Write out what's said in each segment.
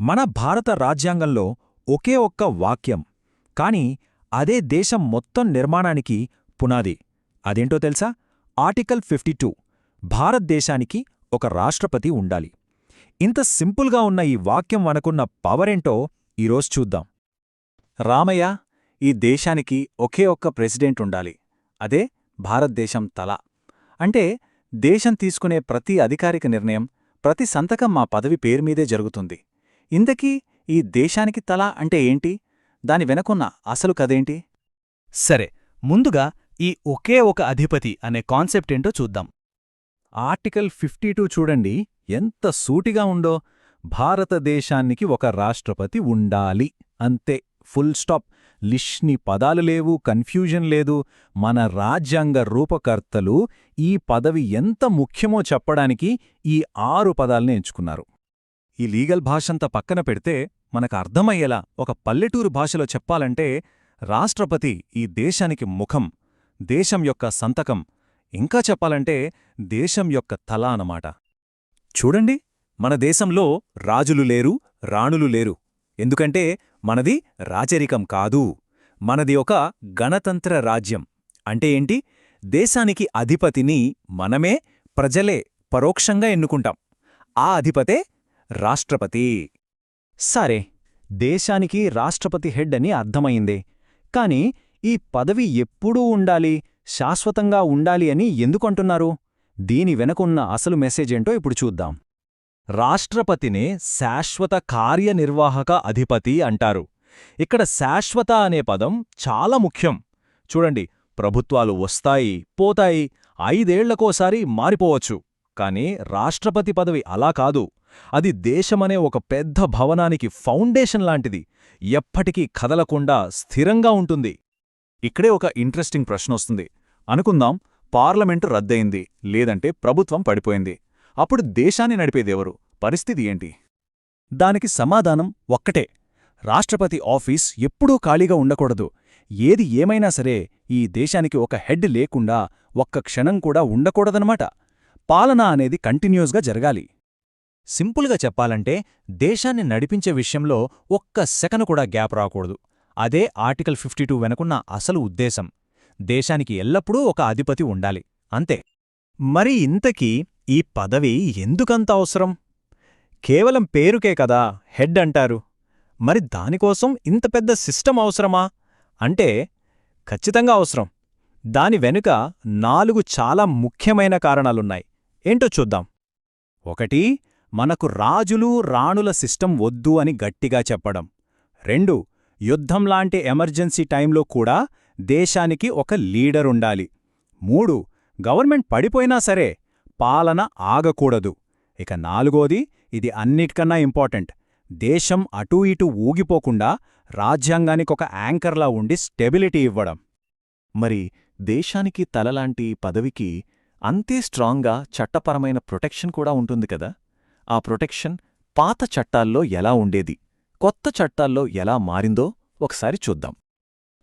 మన భారత రాజ్యాంగంలో ఒకే ఒక్క వాక్యం కాని అదే దేశం మొత్తం నిర్మాణానికి పునాది. అదేంటో తెలుసా? ఆర్టికల్ ఫిఫ్టీ టూ భారతదేశానికి ఒక రాష్ట్రపతి ఉండాలి. ఇంత సింపుల్గా ఉన్న ఈ వాక్యం వనకున్న పవరేంటో ఈరోజు చూద్దాం. రామయ్య ఈ దేశానికి ఒకే ఒక్క ప్రెసిడెంట్ ఉండాలి. అదే భారతదేశం తల. అంటే దేశం తీసుకునే ప్రతి అధికారిక నిర్ణయం ప్రతి సంతకం మా పదవి పేరుమీదే జరుగుతుంది. ఇంతకీ ఈ దేశానికి తల అంటే ఏంటి? దాని వెనకున్న అసలు కదేంటి సరే ముందుగా ఈ ఒకే ఒక అధిపతి అనే కాన్సెప్ట్ ఏంటో చూద్దాం. ఆర్టికల్ ఫిఫ్టీ టూ చూడండి ఎంత సూటిగా ఉందో. భారతదేశానికి ఒక రాష్ట్రపతి ఉండాలి. అంతే ఫుల్ స్టాప్. లిష్ని పదాలు లేవు కన్ఫ్యూజన్ లేదు. మన రాజ్యాంగ రూపకర్తలు ఈ పదవి ఎంత ముఖ్యమో చెప్పడానికి ఈ ఆరు పదాల్ని ఎంచుకున్నారు. ఈ లీగల్ భాషంతా పక్కన పెడితే మనకు అర్థమయ్యేలా ఒక పల్లెటూరు భాషలో చెప్పాలంటే రాష్ట్రపతి ఈ దేశానికి ముఖం దేశం యొక్క సంతకం ఇంకా చెప్పాలంటే దేశం యొక్క తల అన్నమాట. చూడండి మన దేశంలో రాజులు లేరు రాణులు లేరు. ఎందుకంటే మనది రాచరికం కాదు. మనది ఒక గణతంత్ర రాజ్యం. అంటే ఏంటి? దేశానికి అధిపతిని మనమే ప్రజలే పరోక్షంగా ఎన్నుకుంటాం. ఆ అధిపతే రాష్ట్రపతి. సరే దేశానికి రాష్ట్రపతి హెడ్ అని అర్థమైంది కాని ఈ పదవి ఎప్పుడూ ఉండాలి శాశ్వతంగా ఉండాలి అని ఎందుకంటున్నారు? దీని వెనకున్న అసలు మెసేజ్ ఏంటో ఇప్పుడు చూద్దాం. రాష్ట్రపతినే శాశ్వత కార్యనిర్వాహక అధిపతి అంటారు. ఇక్కడ శాశ్వత అనే పదం చాలా ముఖ్యం. చూడండి ప్రభుత్వాలు వస్తాయి పోతాయి ఐదేళ్ళకోసారి మారిపోవచ్చు. కాని రాష్ట్రపతి పదవి అలా కాదు. అది దేశమనే ఒక పెద్ద భవనానికి ఫౌండేషన్ లాంటిది. ఎప్పటికీ కదలకుండా స్థిరంగా ఉంటుంది. ఇక్కడే ఒక ఇంట్రెస్టింగ్ ప్రశ్నొస్తుంది అనుకుందాం పార్లమెంటు రద్దయింది లేదంటే ప్రభుత్వం పడిపోయింది. అప్పుడు దేశాన్ని నడిపేదెవరు పరిస్థితి ఏంటి? దానికి సమాధానం ఒక్కటే. రాష్ట్రపతి ఆఫీస్ ఎప్పుడూ ఖాళీగా ఉండకూడదు. ఏది ఏమైనా సరే ఈ దేశానికి ఒక హెడ్ లేకుండా ఒక్క క్షణం కూడా ఉండకూడదనమాట పాలన అనేది కంటిన్యూస్గా జరగాలి. సింపుల్గా చెప్పాలంటే దేశాన్ని నడిపించే విషయంలో ఒక్క సెకను కూడా గ్యాప్ రాకూడదు. అదే ఆర్టికల్ ఫిఫ్టీ టూ వెనుకున్న అసలు ఉద్దేశం. దేశానికి ఎల్లప్పుడూ ఒక అధిపతి ఉండాలి. అంతే. మరి ఇంతకీ ఈ పదవి ఎందుకంత అవసరం? కేవలం పేరుకే కదా హెడ్ అంటారు. మరి దానికోసం ఇంత పెద్ద సిస్టమ్ అవసరమా? అంటే ఖచ్చితంగా అవసరం. దాని వెనుక నాలుగు చాలా ముఖ్యమైన కారణాలున్నాయి. ఏంటో చూద్దాం. ఒకటి మనకు రాజులు రాణుల సిస్టం వద్దు అని గట్టిగా చెప్పడం. రెండు యుద్ధంలాంటి ఎమర్జెన్సీ టైంలో కూడా దేశానికి ఒక లీడరుండాలి మూడు గవర్నమెంట్ పడిపోయినా సరే పాలన ఆగకూడదు. ఇక నాలుగోది ఇది అన్నిటికన్నా ఇంపార్టెంట్. దేశం అటూ ఇటూ ఊగిపోకుండా రాజ్యాంగానికొక యాంకర్లా ఉండి స్టెబిలిటీ ఇవ్వడం. మరి దేశానికి తలలాంటి పదవికి అంతే స్ట్రాంగ్గా చట్టపరమైన ప్రొటెక్షన్ కూడా ఉంటుంది కదా. ఆ ప్రొటెక్షన్ పాత చట్టాల్లో ఎలా ఉండేది కొత్త చట్టాల్లో ఎలా మారిందో ఒకసారి చూద్దాం.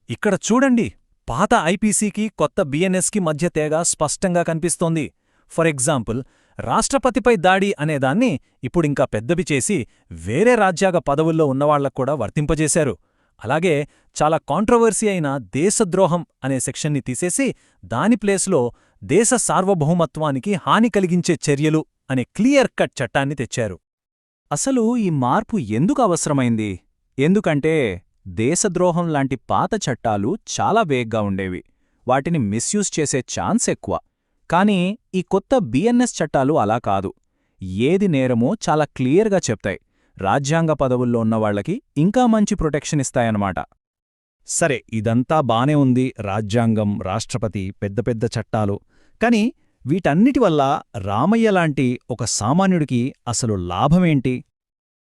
ఇక్కడ చూడండి పాత ఐపీసీకి కొత్త బిఎన్ఎస్కి మధ్య తేగా స్పష్టంగా కనిపిస్తోంది. ఫర్ ఎగ్జాంపుల్ రాష్ట్రపతిపై దాడి అనేదాన్ని ఇప్పుడింకా పెద్దవి చేసి వేరే రాజ్యాంగ పదవుల్లో ఉన్నవాళ్ళక్కూడా వర్తింపజేశారు. అలాగే చాలా కాంట్రవర్సీ అయిన దేశద్రోహం అనే సెక్షన్ని తీసేసి దాని ప్లేస్లో దేశ సార్వభౌమత్వానికి హాని కలిగించే చర్యలు అనే క్లియర్ కట్ చట్టాన్ని తెచ్చారు. అసలు ఈ మార్పు ఎందుకు అవసరమైంది? ఎందుకంటే దేశద్రోహం లాంటి పాత చట్టాలు చాలా వేగ్గా ఉండేవి. వాటిని మిస్యూజ్ చేసే ఛాన్స్ ఎక్కువ. కానీ ఈ కొత్త బిఎన్ఎస్ చట్టాలు అలా కాదు. ఏది నేరమో చాలా క్లియర్గా చెప్తాయి. రాజ్యాంగ పదవుల్లో ఉన్నవాళ్ళకి ఇంకా మంచి ప్రొటెక్షన్ ఇస్తాయన్నమాట. సరే ఇదంతా బానే ఉంది. రాజ్యాంగం రాష్ట్రపతి పెద్ద పెద్ద చట్టాలు. కాని వీటన్నిటి వల్ల రామయ్య లాంటి ఒక సామాన్యుడికి అసలు లాభమేంటి?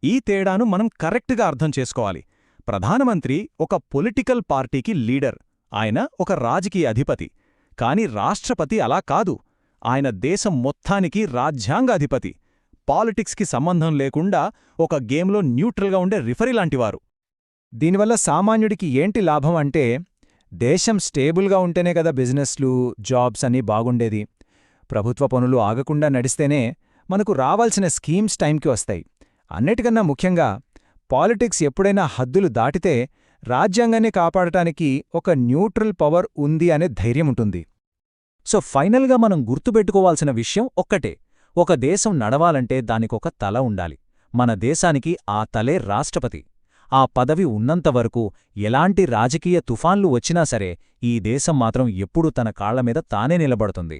ఈ తేడాను మనం కరెక్ట్గా అర్థం చేసుకోవాలి. ప్రధానమంత్రి ఒక పొలిటికల్ పార్టీకి లీడర్. ఆయన ఒక రాజకీయ అధిపతి. కాని రాష్ట్రపతి అలా కాదు. ఆయన దేశం మొత్తానికి రాజ్యాంగాధిపతి. పాలిటిక్స్కి సంబంధం లేకుండా ఒక గేమ్లో న్యూట్రల్గా ఉండే రిఫరీ లాంటివారు. దీనివల్ల సామాన్యుడికి ఏంటి లాభం అంటే దేశం స్టేబుల్గా ఉంటేనే కదా బిజినెస్లు జాబ్స్ అన్నీ బాగుండేది. ప్రభుత్వ పనులు ఆగకుండా నడిస్తేనే మనకు రావాల్సిన స్కీమ్స్ టైంకి వస్తాయి. అన్నిటికన్నా ముఖ్యంగా పాలిటిక్స్ ఎప్పుడైనా హద్దులు దాటితే రాజ్యాంగాన్ని కాపాడటానికి ఒక న్యూట్రల్ పవర్ ఉంది అనే ధైర్యం ఉంటుంది. సో ఫైనల్గా మనం గుర్తుపెట్టుకోవాల్సిన విషయం ఒక్కటే. ఒక దేశం నడవాలంటే దానికొక తల ఉండాలి. మన దేశానికి ఆ తలే రాష్ట్రపతి. ఆ పదవి ఉన్నంతవరకు ఎలాంటి రాజకీయ తుఫాన్లు వచ్చినా సరే ఈ దేశం మాత్రం ఎప్పుడూ తన కాళ్ళమీద తానే నిలబడుతుంది.